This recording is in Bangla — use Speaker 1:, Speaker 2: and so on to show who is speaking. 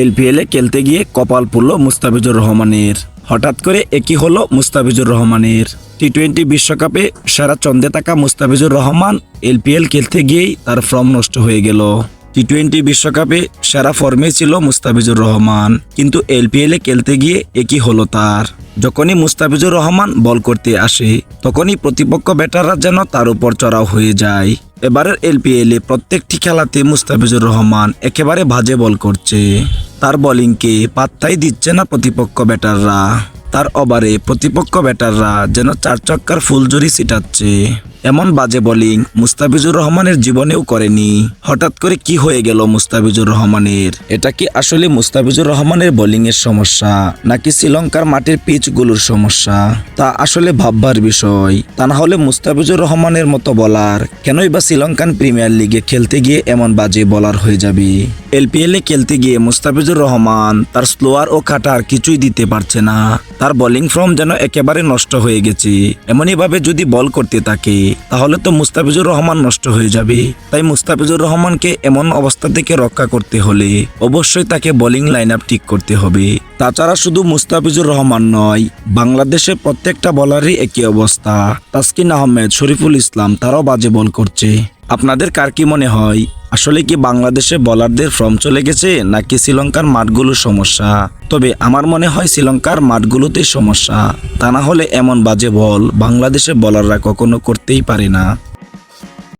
Speaker 1: এলপিএলে খেলতে গিয়ে কপাল পুরল মুস্তাফিজুর রহমানের। হঠাৎ করে একই হলো মুস্তাফিজুর রহমানের। টি টোয়েন্টি বিশ্বকাপে সেরা চন্দে থাকা মুস্তাফিজুর রহমান এলপিএল খেলতে গিয়েই তার ফর্ম নষ্ট হয়ে গেল। টি টোয়েন্টি বিশ্বকাপে সেরা ফর্মে ছিল মুস্তাফিজুর রহমান, কিন্তু এলপিএলে খেলতে গিয়ে একই হলো তার। যখনই মুস্তাফিজুর রহমান বল করতে আসে, তখনই প্রতিপক্ষ ব্যাটাররা যেন তার উপর চড়াও হয়ে যায়। এবারের এলপিএলে প্রত্যেকটি খেলাতে মুস্তাফিজুর রহমান একেবারে বাজে বল করছে। তার বোলিংকে পাত্তাই দিচ্ছে না প্রতিপক্ষ ব্যাটাররা তার ওভারে প্রতিপক্ষ ব্যাটাররা যেন চার চক্কার ফুলজুরি ছিটাচ্ছে। এমন বাজে বোলিং মুস্তাফিজুর রহমানের জীবনেও করেনি। হঠাৎ করে কি হয়ে গেল মুস্তাফিজুর রহমানের? এটা কি আসলে মুস্তাফিজুর রহমানের বোলিং এর সমস্যা, নাকি শ্রীলঙ্কার মাটির পিচগুলোর সমস্যা? তা আসলে ভাববার বিষয়। তা না হলে মুস্তাফিজুর রহমানের মতো বলার কেনই বা শ্রীলঙ্কান প্রিমিয়ার লিগে খেলতে গিয়ে এমন বাজে বলার হয়ে যাবে? এলপিএল এ খেলতে গিয়ে মুস্তাফিজুর রহমান তার স্লোয়ার ও কাটার কিছুই দিতে পারছে না। তার বোলিং ফর্ম যেন একেবারে নষ্ট হয়ে গেছে। এমনই ভাবে যদি বল করতে থাকে, তাহলে তো মুস্তাফিজুর রহমান নষ্ট হয়ে যাবে। তাই মুস্তাফিজুর রহমানকে এমন অবস্থা থেকে রক্ষা করতে হলে অবশ্যই তাকে বোলিং লাইন আপ ঠিক করতে হবে। তাছাড়া শুধু মুস্তাফিজুর রহমান নয়, বাংলাদেশে প্রত্যেকটা বলারই একই অবস্থা। তাসকিন আহমেদ, শরীফুল ইসলাম, তারাও বাজে বল করছে। আপনাদের কার কি মনে হয়? আসলে কি বাংলাদেশে বলারদের ফর্ম চলে গেছে, নাকি শ্রীলঙ্কার মাঠগুলো সমস্যা? তবে আমার মনে হয় শ্রীলঙ্কার মাঠগুলোতে সমস্যা। তা না হলে এমন বাজে বল বাংলাদেশে বলাররা কখনো করতেই পারে না।